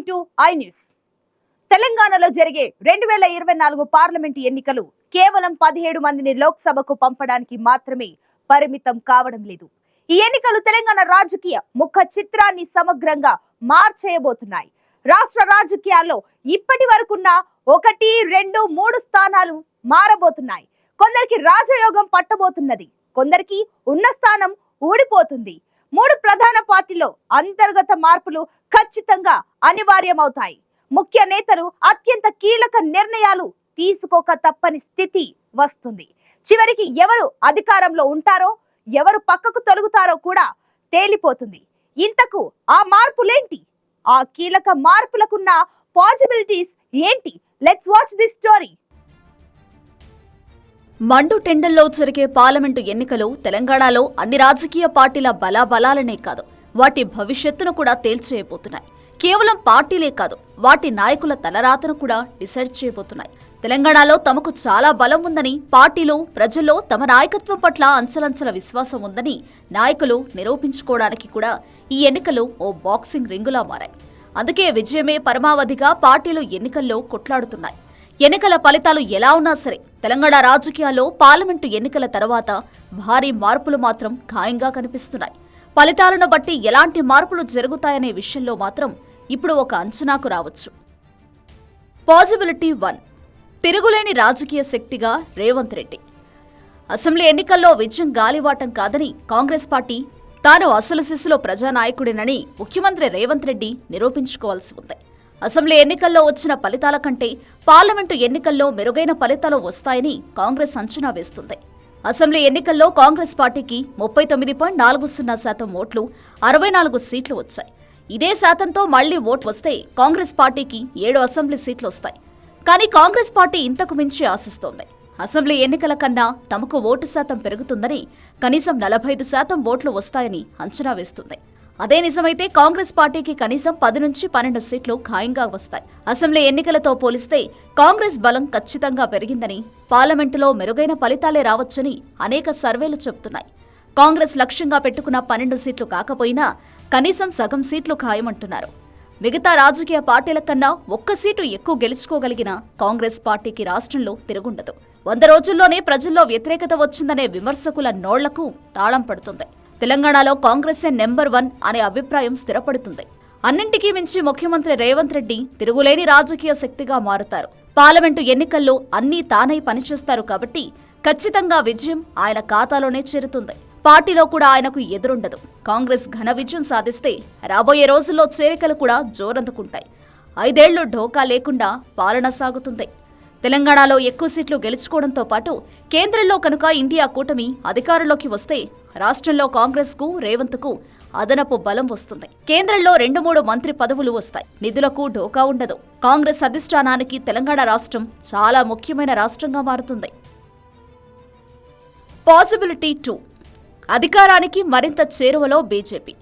Welcome to I news. తెలంగాణలో జరిగే రెండు వేల ఇరవై నాలుగు పార్లమెంటు ఎన్నికలు కేవలం పదిహేడు మందిని లోక్సభకు పంపడానికి మాత్రమే పరిమితం కావడం లేదు. ఈ ఎన్నికలు తెలంగాణ రాజకీయ ముఖ చిత్రాన్ని సమగ్రంగా మార్చేయబోతున్నాయి. రాష్ట్ర రాజకీయాల్లో ఇప్పటి వరకున్న ఒకటి రెండు మూడు స్థానాలు మారబోతున్నాయి. కొందరికి రాజయోగం పట్టబోతున్నది. కొందరికి ఉన్న స్థానం ఊడిపోతుంది. మూడు ప్రధాన పార్టీలో అంతర్గత మార్పులు ఖచ్చితంగా అనివార్యమవుతాయి. ముఖ్య నేతలు అత్యంత కీలక నిర్ణయాలు తీసుకోక తప్పని స్థితి వస్తుంది. చివరికి ఎవరు అధికారంలో ఉంటారో ఎవరు పక్కకు తొలుగుతారో కూడా తేలిపోతుంది. ఇంతకు ఆ మార్పులేంటి? ఆ కీలక మార్పులకున్న పాసిబిలిటీస్ ఏంటి? లెట్స్ వాచ్ దిస్ స్టోరీ మండు టెండల్లో జరిగే పార్లమెంటు ఎన్నికలు తెలంగాణలో అన్ని రాజకీయ పార్టీల బలాబలాలనే కాదు. వాటి భవిష్యత్తును కూడా తేల్చేయబోతున్నాయి. కేవలం పార్టీలే కాదు వాటి నాయకుల తలరాతను కూడా డిసైడ్ చేయబోతున్నాయి. తెలంగాణలో తమకు చాలా బలం ఉందని పార్టీలో ప్రజల్లో తమ నాయకత్వం పట్ల అంచలంచల విశ్వాసం ఉందని నాయకులు నిరూపించుకోవడానికి కూడా ఈ ఎన్నికలు ఓ బాక్సింగ్ రింగులా మారాయి. అందుకే విజయమే పరమావధిగా పార్టీలు ఎన్నికల్లో కొట్లాడుతున్నాయి. ఎన్నికల ఫలితాలు ఎలా ఉన్నా సరే తెలంగాణ రాజకీయాల్లో పార్లమెంటు ఎన్నికల తర్వాత భారీ మార్పులు మాత్రం ఖాయంగా కనిపిస్తున్నాయి. ఫలితాలను బట్టి ఎలాంటి మార్పులు జరుగుతాయనే విషయంలో మాత్రం ఇప్పుడు ఒక అంచనాకు రావచ్చు. పాజిబిలిటీ వన్ తిరుగులేని రాజకీయ శక్తిగా రేవంత్ రెడ్డి. అసెంబ్లీ ఎన్నికల్లో విజయం గాలివాటం కాదని కాంగ్రెస్ పార్టీ తాను అసలు శిశులో ప్రజానాయకుడినని ముఖ్యమంత్రి రేవంత్ రెడ్డి నిరూపించుకోవాల్సి ఉంది. అసెంబ్లీ ఎన్నికల్లో వచ్చిన ఫలితాల కంటే పార్లమెంటు ఎన్నికల్లో మెరుగైన ఫలితాలు వస్తాయని కాంగ్రెస్ అంచనా వేస్తుంది. అసెంబ్లీ ఎన్నికల్లో కాంగ్రెస్ పార్టీకి ముప్పై తొమ్మిది పాయింట్ నాలుగు సున్నా శాతం ఓట్లు అరవై నాలుగు సీట్లు వచ్చాయి. ఇదే శాతంతో మళ్ళీ ఓటు వస్తే కాంగ్రెస్ పార్టీకి ఏడు అసెంబ్లీ సీట్లు వస్తాయి. కానీ కాంగ్రెస్ పార్టీ ఇంతకు మించి ఆశిస్తోంది. అసెంబ్లీ ఎన్నికల కన్నా తమకు ఓటు శాతం పెరుగుతుందని కనీసం నలభై ఐదు శాతం ఓట్లు వస్తాయని అంచనా వేస్తుంది. అదే నిజమైతే కాంగ్రెస్ పార్టీకి కనీసం పది నుంచి పన్నెండు సీట్లు ఖాయంగా వస్తాయి. అసెంబ్లీ ఎన్నికలతో పోలిస్తే కాంగ్రెస్ బలం ఖచ్చితంగా పెరిగిందని పార్లమెంటులో మెరుగైన ఫలితాలే రావచ్చని అనేక సర్వేలు చెబుతున్నాయి. కాంగ్రెస్ లక్ష్యంగా పెట్టుకున్న పన్నెండు సీట్లు కాకపోయినా కనీసం సగం సీట్లు ఖాయమంటున్నారు. మిగతా రాజకీయ పార్టీల కన్నా ఒక్క సీటు ఎక్కువ గెలుచుకోగలిగిన కాంగ్రెస్ పార్టీకి రాష్ట్రంలో తిరుగుండదు. వంద రోజుల్లోనే ప్రజల్లో వ్యతిరేకత వచ్చిందనే విమర్శకుల నోళ్ళకు తాళం పడుతుంది. తెలంగాణలో కాంగ్రెసే నెంబర్ వన్ అనే అభిప్రాయం స్థిరపడుతుంది. అన్నింటికీ మించి ముఖ్యమంత్రి రేవంత్ రెడ్డి తిరుగులేని రాజకీయ శక్తిగా మారుతారు. పార్లమెంటు ఎన్నికల్లో అన్నీ తానై పనిచేస్తారు కాబట్టి ఖచ్చితంగా విజయం ఆయన ఖాతాలోనే చేరుతుంది. పార్టీలో కూడా ఆయనకు ఎదురుండదు. కాంగ్రెస్ ఘన విజయం సాధిస్తే రాబోయే రోజుల్లో చేరికలు కూడా జోరందుకుంటాయి. ఐదేళ్ళు ఢోకా లేకుండా పాలన సాగుతుంది. తెలంగాణలో ఎక్కువ సీట్లు గెలుచుకోవడంతో పాటు కేంద్రంలో కనుక ఇండియా కూటమి అధికారంలోకి వస్తే రాష్ట్రంలో కాంగ్రెస్కు రేవంత్కు అదనపు బలం వస్తుంది. కేంద్రంలో రెండు మూడు మంత్రి పదవులు వస్తాయి. నిధులకు ఢోకా ఉండదు. కాంగ్రెస్ అధిష్టానానికి తెలంగాణ రాష్ట్రం చాలా ముఖ్యమైన రాష్ట్రంగా మారుతుంది. Possibility two. అధికారానికి మరింత చేరువలో బీజేపీ.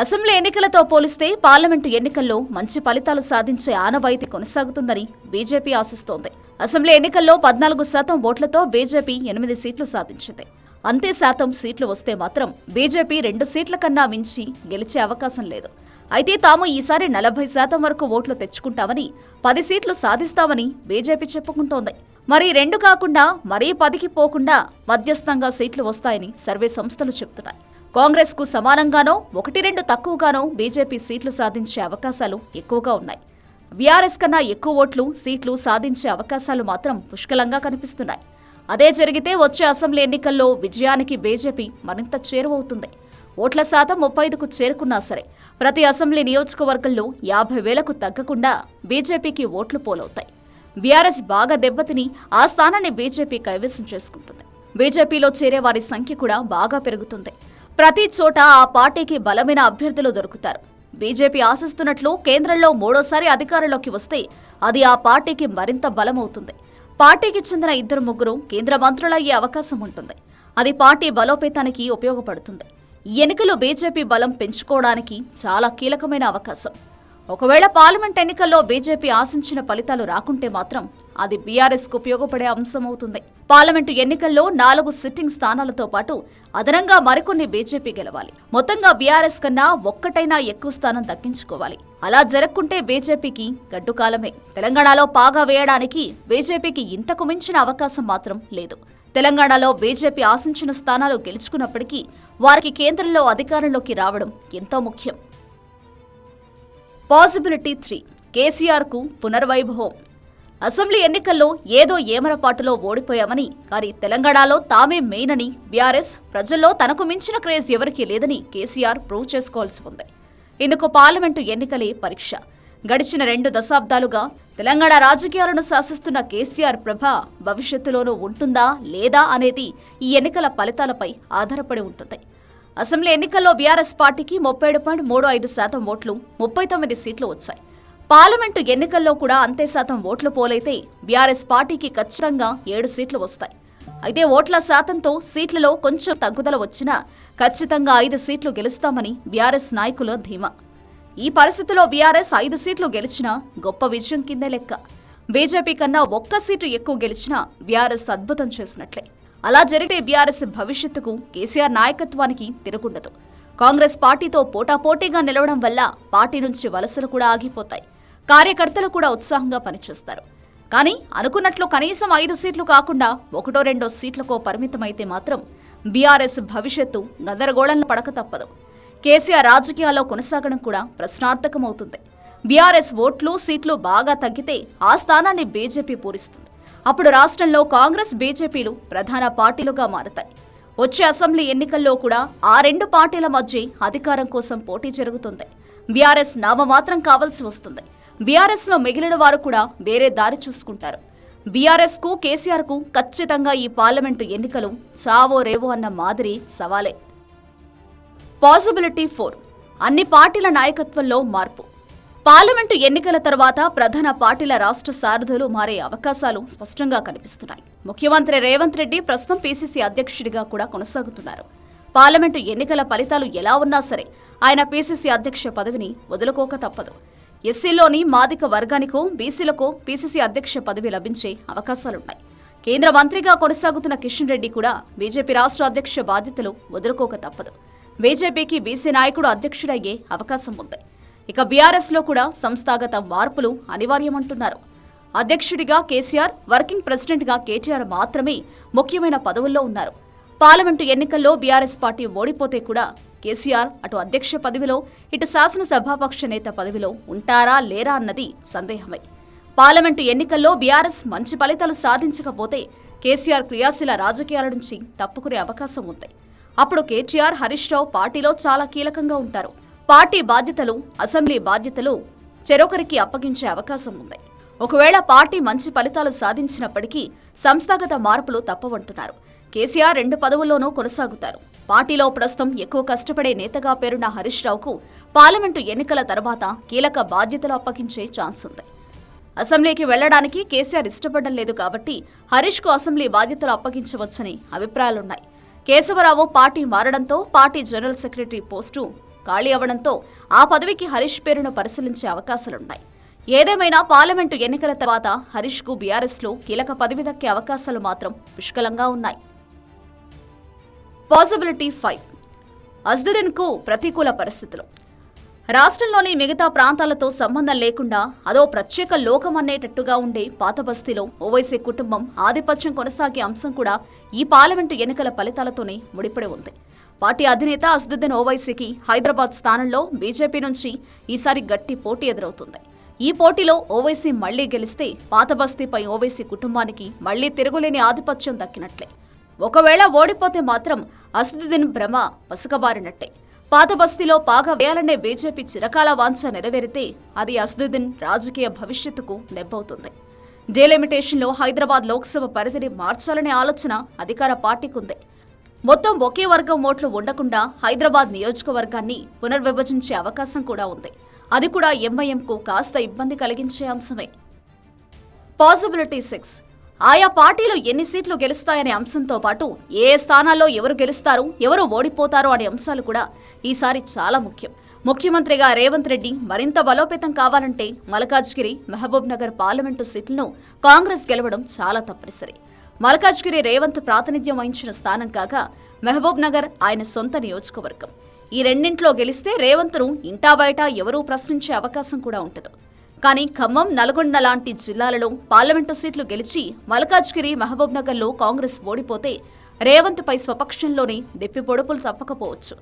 అసెంబ్లీ ఎన్నికలతో పోలిస్తే పార్లమెంటు ఎన్నికల్లో మంచి ఫలితాలు సాధించే ఆనవాయితీ కొనసాగుతుందని బీజేపీ ఆశిస్తోంది. అసెంబ్లీ ఎన్నికల్లో పద్నాలుగు శాతం ఓట్లతో బీజేపీ ఎనిమిది సీట్లు సాధించింది. అంతే శాతం సీట్లు వస్తే మాత్రం బీజేపీ రెండు సీట్ల కన్నా మించి గెలిచే అవకాశం లేదు. అయితే తాము ఈసారి నలభై శాతం వరకు ఓట్లు తెచ్చుకుంటామని పది సీట్లు సాధిస్తామని బీజేపీ చెప్పుకుంటోంది. మరి రెండు కాకుండా మరీ పదికి పోకుండా మధ్యస్థంగా సీట్లు వస్తాయని సర్వే సంస్థలు చెబుతున్నాయి. కాంగ్రెస్కు సమానంగానో ఒకటి రెండు తక్కువగానో బీజేపీ సీట్లు సాధించే అవకాశాలు ఎక్కువగా ఉన్నాయి. బీఆర్ఎస్ కన్నా ఎక్కువ ఓట్లు సీట్లు సాధించే అవకాశాలు మాత్రం పుష్కలంగా కనిపిస్తున్నాయి. అదే జరిగితే వచ్చే అసెంబ్లీ ఎన్నికల్లో విజయానికి బీజేపీ మరింత చేరువవుతుంది. ఓట్ల శాతం ముప్పై ఐదుకు చేరుకున్నా సరే ప్రతి అసెంబ్లీ నియోజకవర్గంలో యాభై వేలకు తగ్గకుండా బీజేపీకి ఓట్లు పోలవుతాయి. బీఆర్ఎస్ బాగా దెబ్బతిని ఆ స్థానాన్ని బీజేపీ కైవసం చేసుకుంటుంది. బీజేపీలో చేరే వారి సంఖ్య కూడా బాగా పెరుగుతుంది. ప్రతి చోట ఆ పార్టీకి బలమైన అభ్యర్థులు దొరుకుతారు. బీజేపీ ఆశిస్తున్నట్లు కేంద్రంలో మూడోసారి అధికారంలోకి వస్తే అది ఆ పార్టీకి మరింత బలమవుతుంది. పార్టీకి చెందిన ఇద్దరు ముగ్గురు కేంద్ర మంత్రులయ్యే అవకాశం ఉంటుంది. అది పార్టీ బలోపేతానికి ఉపయోగపడుతుంది. ఎన్నికలు బీజేపీ బలం పెంచుకోవడానికి చాలా కీలకమైన అవకాశం. ఒకవేళ పార్లమెంట్ ఎన్నికల్లో బీజేపీ ఆశించిన ఫలితాలు రాకుంటే మాత్రం అది బీఆర్ఎస్కు ఉపయోగపడే అంశం అవుతుంది పార్లమెంటు ఎన్నికల్లో నాలుగు సిట్టింగ్ స్థానాలతో పాటు అదనంగా మరికొన్ని బీజేపీ గెలవాలి. మొత్తంగా బీఆర్ఎస్ కన్నా ఒక్కటైనా ఎక్కువ స్థానం దక్కించుకోవాలి. అలా జరగకుంటే బీజేపీకి గడ్డుకాలమే తెలంగాణలో పాగా వేయడానికి బీజేపీకి ఇంతకు మించిన అవకాశం మాత్రం లేదు. తెలంగాణలో బీజేపీ ఆశించిన స్థానాలు గెలుచుకున్నప్పటికీ వారికి కేంద్రంలో అధికారంలోకి రావడం ఎంతో ముఖ్యం. Possibility three. కేసీఆర్కు పునర్వైభవం. అసెంబ్లీ ఎన్నికల్లో ఏదో ఏమరపాటులో ఓడిపోయామని కానీ తెలంగాణలో తామే మెయిన్ అని బీఆర్ఎస్ ప్రజల్లో తనకు మించిన క్రేజ్ ఎవరికీ లేదని కేసీఆర్ ప్రూవ్ చేసుకోవాల్సి ఉంది. ఇందుకు పార్లమెంటు ఎన్నికలే పరీక్ష. గడిచిన రెండు దశాబ్దాలుగా తెలంగాణ రాజకీయాలను శాసిస్తున్న కేసీఆర్ ప్రభ భవిష్యత్తులోనూ ఉంటుందా లేదా అనేది ఈ ఎన్నికల ఫలితాలపై ఆధారపడి ఉంటుంది. అసెంబ్లీ ఎన్నికల్లో బీఆర్ఎస్ పార్టీకి ముప్పై ఏడు పాయింట్ మూడు ఐదు శాతం ఓట్లు ముప్పై తొమ్మిది సీట్లు వచ్చాయి. పార్లమెంటు ఎన్నికల్లో కూడా అంతే శాతం ఓట్లు పోలైతే బీఆర్ఎస్ పార్టీకి ఖచ్చితంగా ఏడు సీట్లు వస్తాయి. అయితే ఓట్ల శాతంతో సీట్లలో కొంచెం తగ్గుదల వచ్చినా ఖచ్చితంగా ఐదు సీట్లు గెలుస్తామని బీఆర్ఎస్ నాయకుల ధీమా. ఈ పరిస్థితిలో బీఆర్ఎస్ ఐదు సీట్లు గెలిచినా గొప్ప విజయం కిందే లెక్క. బీజేపీ కన్నా ఒక్క సీటు ఎక్కువ గెలిచినా బీఆర్ఎస్ అద్భుతం చేసినట్లే. అలా జరిగితే బీఆర్ఎస్ భవిష్యత్తుకు కేసీఆర్ నాయకత్వానికి తిరుగుండదు. కాంగ్రెస్ పార్టీతో పోటాపోటీగా నిలవడం వల్ల పార్టీ నుంచి వలసలు కూడా ఆగిపోతాయి. కార్యకర్తలు కూడా ఉత్సాహంగా పనిచేస్తారు. కానీ అనుకున్నట్లు కనీసం ఐదు సీట్లు కాకుండా ఒకటో రెండో సీట్లకో పరిమితమైతే మాత్రం బీఆర్ఎస్ భవిష్యత్తు గందరగోళంలో పడక తప్పదు. కేసీఆర్ రాజకీయాల్లో కొనసాగడం కూడా ప్రశ్నార్థకమవుతుంది. బీఆర్ఎస్ ఓట్లు సీట్లు బాగా తగ్గితే ఆ స్థానాన్ని బీజేపీ పూరిస్తుంది. అప్పుడు రాష్ట్రంలో కాంగ్రెస్ బీజేపీలు ప్రధాన పార్టీలుగా మారతాయి. వచ్చే అసెంబ్లీ ఎన్నికల్లో కూడా ఆ రెండు పార్టీల మధ్య అధికారం కోసం పోటీ జరుగుతుంది. బీఆర్ఎస్ నామమాత్రం కావాల్సి వస్తుంది. బీఆర్ఎస్లో మిగిలిన వారు కూడా వేరే దారి చూసుకుంటారు. బీఆర్ఎస్కు కేసీఆర్కు ఖచ్చితంగా ఈ పార్లమెంటు ఎన్నికలు చావో రేవో అన్న మాదిరి సవాలే. Possibility four. అన్ని పార్టీల నాయకత్వంలో మార్పు. పార్లమెంటు ఎన్నికల తర్వాత ప్రధాన పార్టీల రాష్ట్ర సారథులు మారే అవకాశాలు స్పష్టంగా కనిపిస్తున్నాయి. ముఖ్యమంత్రి రేవంత్ రెడ్డి ప్రస్తుతం పీసీసీ అధ్యక్షుడిగా కూడా కొనసాగుతున్నారు. పార్లమెంటు ఎన్నికల ఫలితాలు ఎలా ఉన్నా సరే ఆయన పీసీసీ అధ్యక్ష పదవిని వదులుకోక తప్పదు. ఎస్సీలోని మాదిక వర్గానికో బీసీలకో పీసీసీ అధ్యక్ష పదవి లభించే అవకాశాలున్నాయి. కేంద్ర మంత్రిగా కొనసాగుతున్న కిషన్ రెడ్డి కూడా బీజేపీ రాష్ట్ర అధ్యక్ష బాధ్యతలు వదులుకోక తప్పదు. బీజేపీకి బీసీ నాయకుడు అధ్యక్షుడయ్యే అవకాశం ఉంది. ఇక బీఆర్ఎస్లో కూడా సంస్థాగత మార్పులు అనివార్యమంటున్నారు. అధ్యక్షుడిగా కేసీఆర్ వర్కింగ్ ప్రెసిడెంట్గా కేటీఆర్ మాత్రమే ముఖ్యమైన పదవుల్లో ఉన్నారు. పార్లమెంటు ఎన్నికల్లో బీఆర్ఎస్ పార్టీ ఓడిపోతే కూడా కేసీఆర్ అటు అధ్యక్ష పదవిలో ఇటు శాసనసభాపక్ష నేత పదవిలో ఉంటారా లేరా అన్నది సందేహమే. పార్లమెంటు ఎన్నికల్లో బీఆర్ఎస్ మంచి ఫలితాలు సాధించకపోతే కేసీఆర్ క్రియాశీల రాజకీయాల నుంచి తప్పుకునే అవకాశం ఉంది. అప్పుడు కేటీఆర్ హరీష్ రావు పార్టీలో చాలా కీలకంగా ఉంటారు. పార్టీ బాధ్యతలు అసెంబ్లీ బాధ్యతలు చెరొకరికి అప్పగించే అవకాశం ఉంది. ఒకవేళ పార్టీ మంచి ఫలితాలు సాధించినప్పటికీ సంస్థాగత మార్పులు తప్పవంటున్నారు. కేసీఆర్ రెండు పదవుల్లోనూ కొనసాగుతారు. పార్టీలో ప్రస్తుతం ఎక్కువ కష్టపడే నేతగా పేరున్న హరీష్ రావుకు పార్లమెంటు ఎన్నికల తర్వాత కీలక బాధ్యతలు అప్పగించే ఛాన్స్ ఉంది. అసెంబ్లీకి వెళ్ళడానికి కేసీఆర్ ఇష్టపడడం లేదు కాబట్టి హరీష్కు అసెంబ్లీ బాధ్యతలు అప్పగించవచ్చని అభిప్రాయాలున్నాయి. కేశవరావు పార్టీ మారడంతో పార్టీ జనరల్ సెక్రటరీ పోస్టు ఖాళీ అవడంతో ఆ పదవికి హరీష్ పేరును పరిశీలించే అవకాశాలున్నాయి. ఏదేమైనా పార్లమెంటు ఎన్నికల తర్వాత హరీష్కు బీఆర్ఎస్లో కీలక పదవి దక్కే అవకాశాలు మాత్రం పుష్కలంగా ఉన్నాయి. Possibility five. అజ్దుద్దీన్కు ప్రతికూల పరిస్థితులు. రాష్ట్రంలోని మిగతా ప్రాంతాలతో సంబంధం లేకుండా అదో ప్రత్యేక లోకం అనేటట్టుగా ఉండే పాత బస్తీలో ఓవైసీ కుటుంబం ఆధిపత్యం కొనసాగే అంశం కూడా ఈ పార్లమెంటు ఎన్నికల ఫలితాలతోనే ముడిపడి ఉంది. పార్టీ అధినేత అసదుద్దీన్ ఓవైసీకి హైదరాబాద్ స్థానంలో బీజేపీ నుంచి ఈసారి గట్టి పోటీ ఎదురవుతుంది. ఈ పోటీలో ఓవైసీ మళ్ళీ గెలిస్తే పాత బస్తీపై ఓవైసీ కుటుంబానికి మళ్ళీ తిరుగులేని ఆధిపత్యం దక్కినట్లే. ఒకవేళ ఓడిపోతే మాత్రం అసదుద్దీన్ భ్రమ పసుకబారినట్టే. పాత బస్తీలో పాగా వేయాలనే బీజేపీ చిరకాల వాంఛ నెరవేరితే అది అసదుద్దీన్ రాజకీయ భవిష్యత్తుకు దెబ్బవుతుంది డీలిమిటేషన్లో హైదరాబాద్ లోక్సభ పరిధిని మార్చాలనే ఆలోచన అధికార పార్టీకుంది. మొత్తం ఒకే వర్గం ఓట్లు ఉండకుండా హైదరాబాద్ నియోజకవర్గాన్ని పునర్విభజించే అవకాశం కూడా ఉంది. అది కూడా ఎంఐఎంకు కాస్త ఇబ్బంది కలిగించే అంశమే. Possibility six. ఆయా పార్టీలు ఎన్ని సీట్లు గెలుస్తాయనే అంశంతో పాటు ఏ స్థానాల్లో ఎవరు గెలుస్తారు ఎవరు ఓడిపోతారు అనే అంశాలు కూడా ఈసారి చాలా ముఖ్యం. ముఖ్యమంత్రిగా రేవంత్ రెడ్డి మరింత బలోపేతం కావాలంటే మల్కాజ్గిరి మహబూబ్ నగర్ పార్లమెంటు సీట్లను కాంగ్రెస్ గెలవడం చాలా తప్పనిసరి. మల్కాజ్గిరి రేవంత్ ప్రాతినిధ్యం వహించిన స్థానం కాగా మహబూబ్ నగర్ ఆయన సొంత నియోజకవర్గం. ఈ రెండింట్లో గెలిస్తే రేవంత్ను ఇంటా బయట ఎవరూ ప్రశ్నించే అవకాశం కూడా ఉండదు కానీ ఖమ్మం నల్గొండ లాంటి జిల్లాలలో పార్లమెంటు సీట్లు గెలిచి మల్కాజ్గిరి మహబూబ్ నగర్లో కాంగ్రెస్ ఓడిపోతే రేవంత్ పై స్వపక్షంలోనే దెప్పి పొడుపులు తప్పకపోవచ్చు.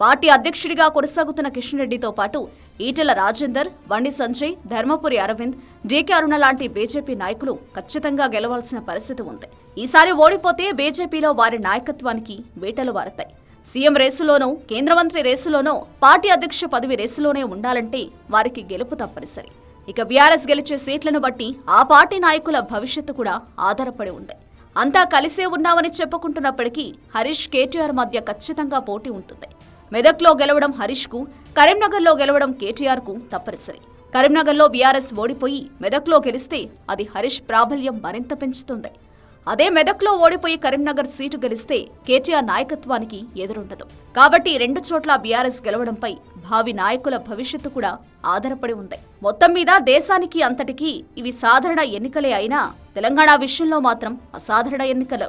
పార్టీ అధ్యక్షుడిగా కొనసాగుతున్న కిషన్ రెడ్డితో పాటు ఈటెల రాజేందర్ బండి సంజయ్ ధర్మపురి అరవింద్ డీకే అరుణ లాంటి బీజేపీ నాయకులు ఖచ్చితంగా గెలవాల్సిన పరిస్థితి ఉంది. ఈసారి ఓడిపోతే బీజేపీలో వారి నాయకత్వానికి వేటలు వారతాయి. సీఎం రేసులోనో కేంద్ర మంత్రి రేసులోనో పార్టీ అధ్యక్ష పదవి రేసులోనే ఉండాలంటే వారికి గెలుపు తప్పనిసరి. ఇక బీఆర్ఎస్ గెలిచే సీట్లను బట్టి ఆ పార్టీ నాయకుల భవిష్యత్తు కూడా ఆధారపడి ఉంది. అంతా కలిసే ఉన్నామని చెప్పుకుంటున్నప్పటికీ హరీష్ కేటీఆర్ మధ్య ఖచ్చితంగా పోటీ ఉంటుంది. మెదక్లో గెలవడం హరీష్కు కరీంనగర్లో గెలవడం కేటీఆర్కు తప్పనిసరి. కరీంనగర్లో బీఆర్ఎస్ ఓడిపోయి మెదక్లో గెలిస్తే అది హరీష్ ప్రాబల్యం మరింత పెంచుతుంది. అదే మెదక్లో ఓడిపోయి కరీంనగర్ సీటు గెలిస్తే కేటీఆర్ నాయకత్వానికి ఎదురుండదు. కాబట్టి రెండు చోట్ల బీఆర్ఎస్ గెలవడంపై భావి నాయకుల భవిష్యత్తు కూడా ఆధారపడి ఉంది. మొత్తం మీద దేశానికి అంతటికీ ఇవి సాధారణ ఎన్నికలే అయినా తెలంగాణ విషయంలో మాత్రం అసాధారణ ఎన్నికలు.